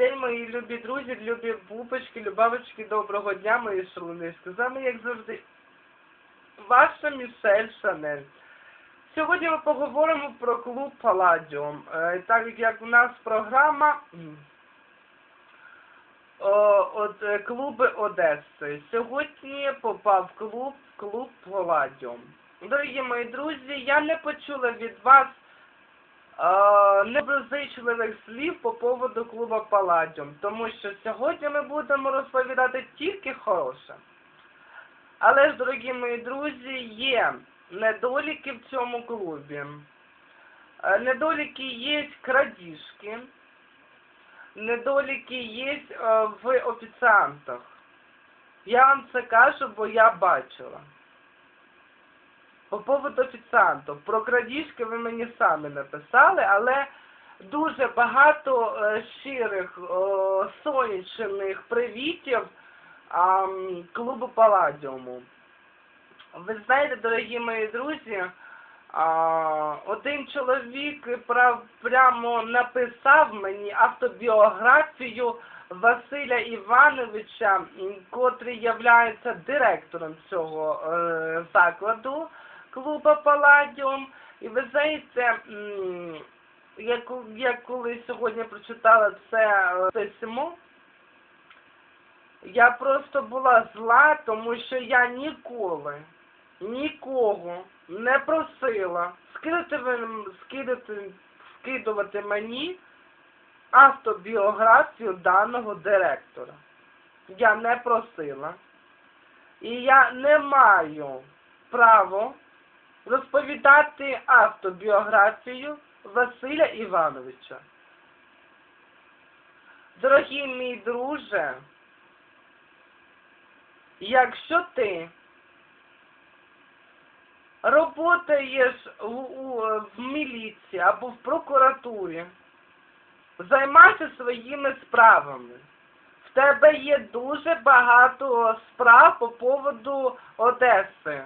день, мої любі друзі, любі бубочки, любавочки, доброго дня, мої шалунишки. З вами, як завжди, ваша Мішель Шанель. Сьогодні ми поговоримо про клуб Паладіум. Е, Так як у нас програма от, е, клуби Одеси. Сьогодні попав клуб, клуб Паладіум. Дорогі мої друзі, я не почула від вас е, слів по поводу клуба Паладіум, тому що сьогодні ми будемо розповідати тільки хороше. Але ж, дорогі мої друзі, є недоліки в цьому клубі. Е, Недоліки є крадіжки, недоліки є е, в офіціантах. Я вам це кажу, бо я бачила. По поводу офіціантів. Про крадіжки ви мені самі написали, але дуже багато е, щирих, сонячних привітів клубу Паладіуму. Ви знаєте, дорогі мої друзі, один чоловік прав, прямо написав мені автобіографію Василя Івановича, котрий являється директором цього е, закладу клуба Паладіум. І ви знаєте, м, я, я коли сьогодні прочитала це е, письмо, я просто була зла, тому що я ніколи нікого не просила скидати, скидати, скидувати мені автобіографію даного директора. Я не просила. І я не маю право розповідати автобіографію Василя Івановича. Дорогий мій друже, якщо ти работаєш в міліції або в прокуратурі, займайся своїми справами. В тебе є дуже багато справ по поводу Одеси.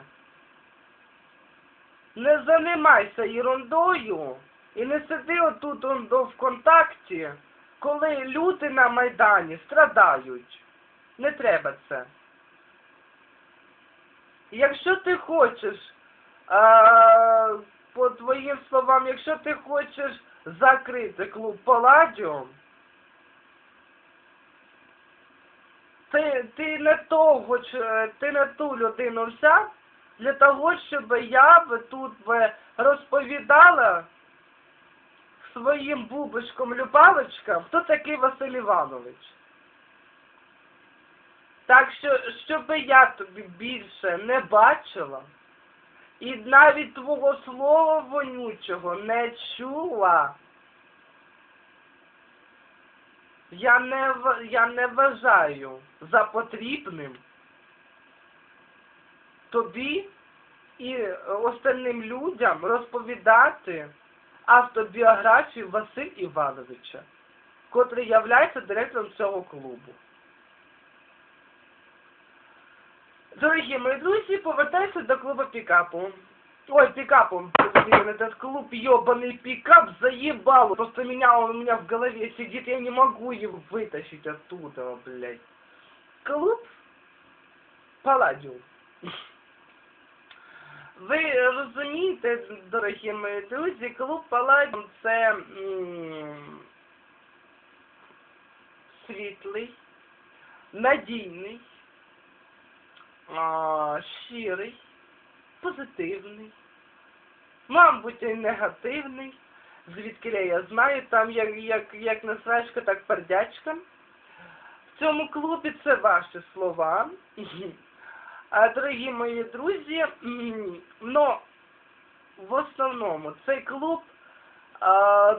Не займайся ерундою і не сиди отут он до ВКонтакті, коли люди на Майдані страдають. Не треба це. Якщо ти хочеш, а, по твоїм словам, якщо ти хочеш закрити клуб Паладіум, ти, ти не того, ти не ту людину взяв для того, щоб я б тут би розповідала своїм бубочком Любавочкам, хто такий Василь Іванович. Так що, щоб я тобі більше не бачила, і навіть твого слова вонючого не чула, я не, я не вважаю за потрібним тобі і е, остальним людям розповідати автобіографію Василь Івановича, котрий являється директором цього клубу. Дорогі мої друзі, повертайся до клуба пікапу. Ой, пикапом, блин, этот клуб ебаный пикап заебал. Просто меня он у меня в голове сидит, я не могу его вытащить оттуда, блядь. Клуб Паладіум. Ви розумієте, дорогі мої друзі, клуб Паладіум це світлий, надійний, щирий, позитивний, мабуть, і негативний. Звідки я знаю, там як, як, як насрачка, так пердячка. В цьому клубі це ваші слова. Дорогі мої друзі, ну, в основному цей клуб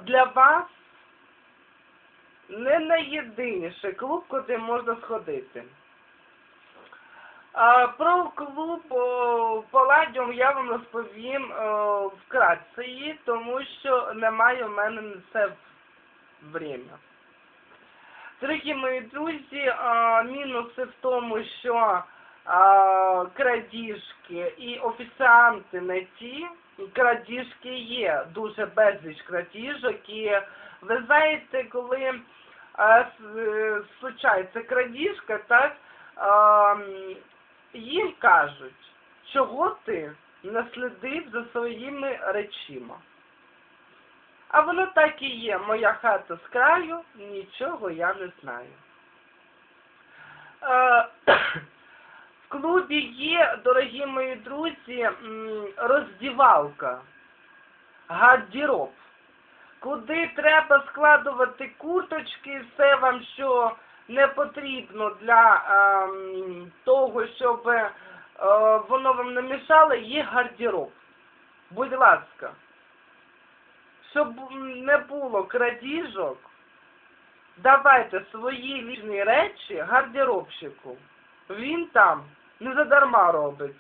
для вас не найєдиніший клуб, куди можна сходити. Про клуб Паладіум я вам розповім вкратце, тому що немає в мене на це время. Дорогі мої друзі, мінуси в тому, що крадіжки і офіціанти не ті. Крадіжки є, дуже безліч крадіжок. І ви знаєте, коли е, случається крадіжка, так, м, їм кажуть, чого ти не слідив за своїми речима. А воно так і є, моя хата з краю, нічого я не знаю. Е, В клубі є, дорогі мої друзі, роздівалка, гардероб, куди треба складувати курточки, все вам, що не потрібно для ем, того, щоб е, воно вам не мішало, є гардероб. Будь ласка, щоб не було крадіжок, давайте свої лічні речі гардеробщику. Він там не задарма робить.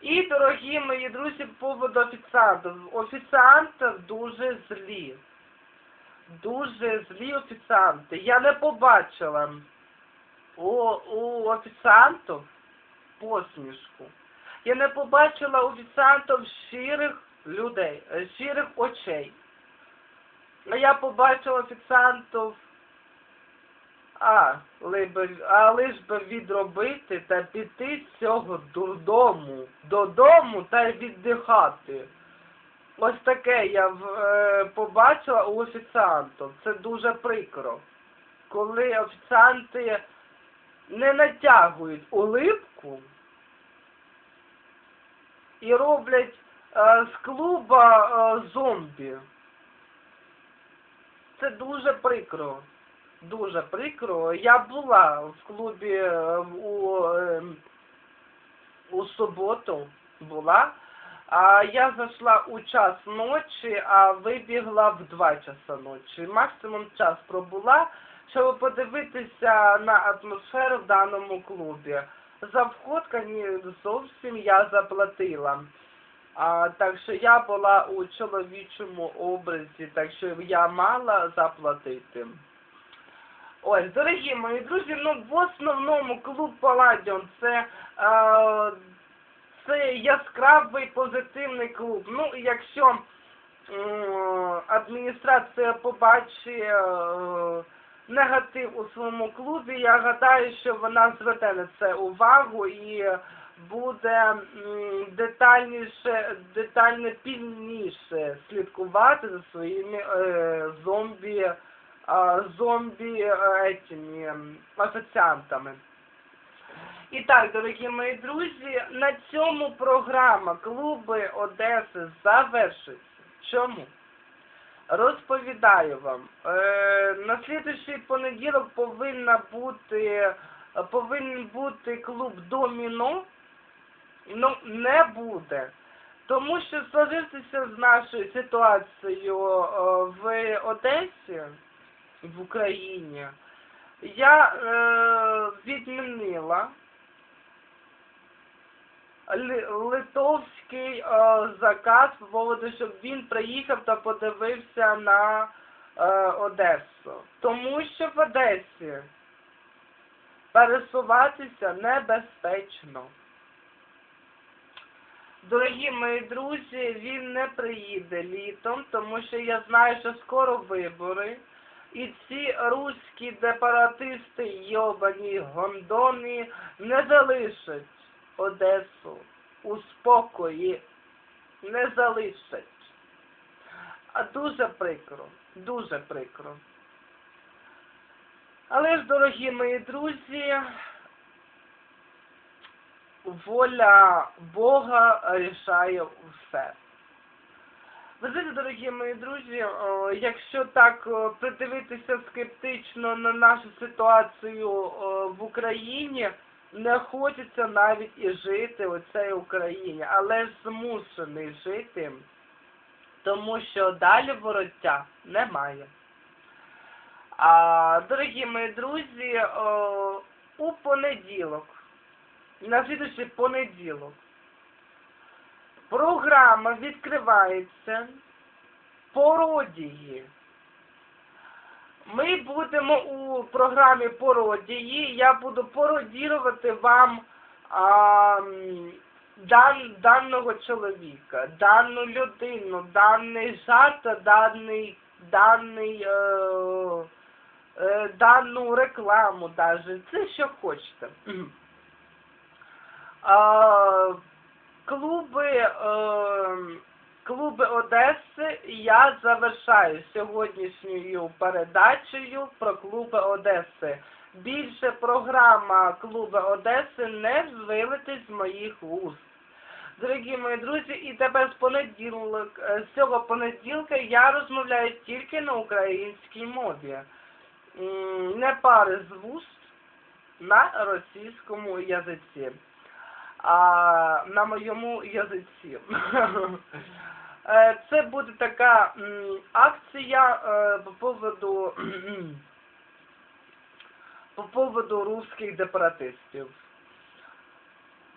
І, дорогі мої друзі, по поводу офіціантів. Офіціанти дуже злі. Дуже злі офіціанти. Я не побачила у, у офіціантів посмішку. Я не побачила офіціантів щирих людей, е, щирих очей. А я побачила офіціантів а, либо, а лиш би відробити та піти з цього додому, додому та віддихати. Ось таке я е, побачила у офіціантів. Це дуже прикро. Коли офіціанти не натягують улипку і роблять е, з клуба е, зомбі. Це дуже прикро. Дуже прикро. Я була в клубі е, у, е, у суботу, була. А я зайшла у час ночі, а вибігла в 2 часа ночі. Максимум час пробула, щоб подивитися на атмосферу в даному клубі. За вход, зовсім я заплатила. А, так що я була у чоловічому образі, так що я мала заплатити. Ось, дорогі мої друзі, ну в основному клуб Паладіон це, е, це яскравий позитивний клуб. Ну, якщо м, адміністрація побачить е, негатив у своєму клубі, я гадаю, що вона зверне на це увагу і буде м, детальніше, детально пильніше слідкувати за своїми е, зомбі е, этими м, офіціантами. І так, дорогі мої друзі, на цьому програма Клуби Одеси завершиться. Чому? Розповідаю вам. Е, на слідуючий понеділок повинна бути, повинен бути клуб Доміно, ну не буде. Тому що сложився з нашою ситуацією е, в Одесі, в Україні, я е, відмінила литовський е, заказ по поводу, щоб він приїхав та подивився на е, Одесу. Тому що в Одесі пересуватися небезпечно. Дорогі мої друзі, він не приїде літом, тому що я знаю, що скоро вибори. І ці руські депаратисти, йобані гондони, не залишать Одесу у спокої, не залишать. А дуже прикро, дуже прикро. Але ж, дорогі мої друзі, воля Бога рішає все. Ви знаєте, дорогі мої друзі, якщо так придивитися скептично на нашу ситуацію в Україні, не хочеться навіть і жити у цій Україні, але змушений жити, тому що далі вороття немає. А, дорогі мої друзі, у понеділок, на слідуючий понеділок, програма відкривається пародії. Ми будемо у програмі пародії. Я буду пародірувати вам а, дан, даного чоловіка, дану людину, даний жарт, даний даний, е, е, дану рекламу даже. Це що хочете. А, клуби, е, клуби Одеси я завершаю сьогоднішньою передачею про клуби Одеси. Більше програма клуби Одеси не вилетить з моїх вуст. Дорогі мої друзі, і тепер з понеділок, е, з цього понеділка я розмовляю тільки на українській мові. Не пари з вуст на російському язиці. А на моєму язиці. Е, Це буде така акція е, по поводу по поводу русських депаратистів.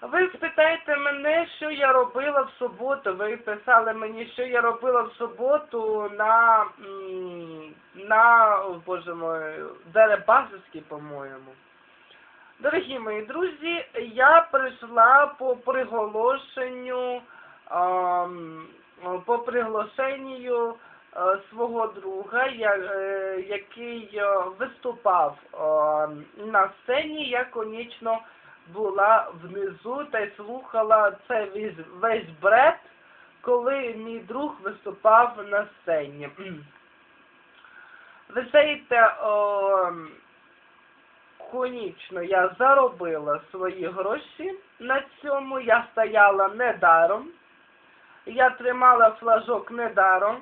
Ви спитаєте мене, що я робила в суботу. Ви писали мені, що я робила в суботу на, на боже мой, Дерибасовській, по-моєму. Дорогі мої друзі, я прийшла по приголошенню, по приглашенню е, свого друга, е, який е, виступав на сцені, я, конечно, була внизу та й слухала весь, весь бред, коли мій друг виступав на сцені. Ви знаєте, о, конічно я заробила свої гроші на цьому, я стояла недаром, я тримала флажок недаром,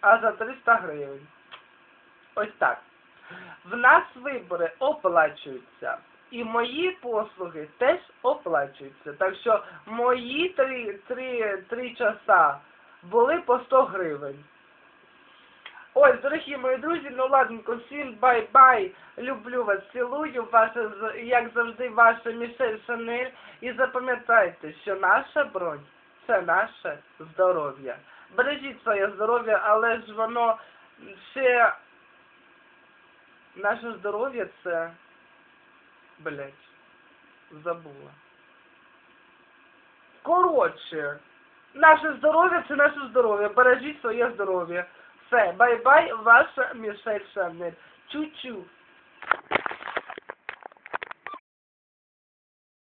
а за 300 гривень. Ось так. В нас вибори оплачуються. І мої послуги теж оплачуються. Так що мої три, три, три часа були по 100 гривень. Ось, дорогі мої друзі, ну ладненько, всім бай-бай. Люблю вас, цілую, ваше, з- як завжди, ваша Мішель Шанель. І запам'ятайте, що наша бронь це наше здоров'я. Бережіть своє здоров'я, але ж воно ще наше здоров'я це блять, забула. Коротше, наше здоров'я це наше здоров'я. Бережіть своє здоров'я. Bye bye, was mir seltsam nicht. Tschüss.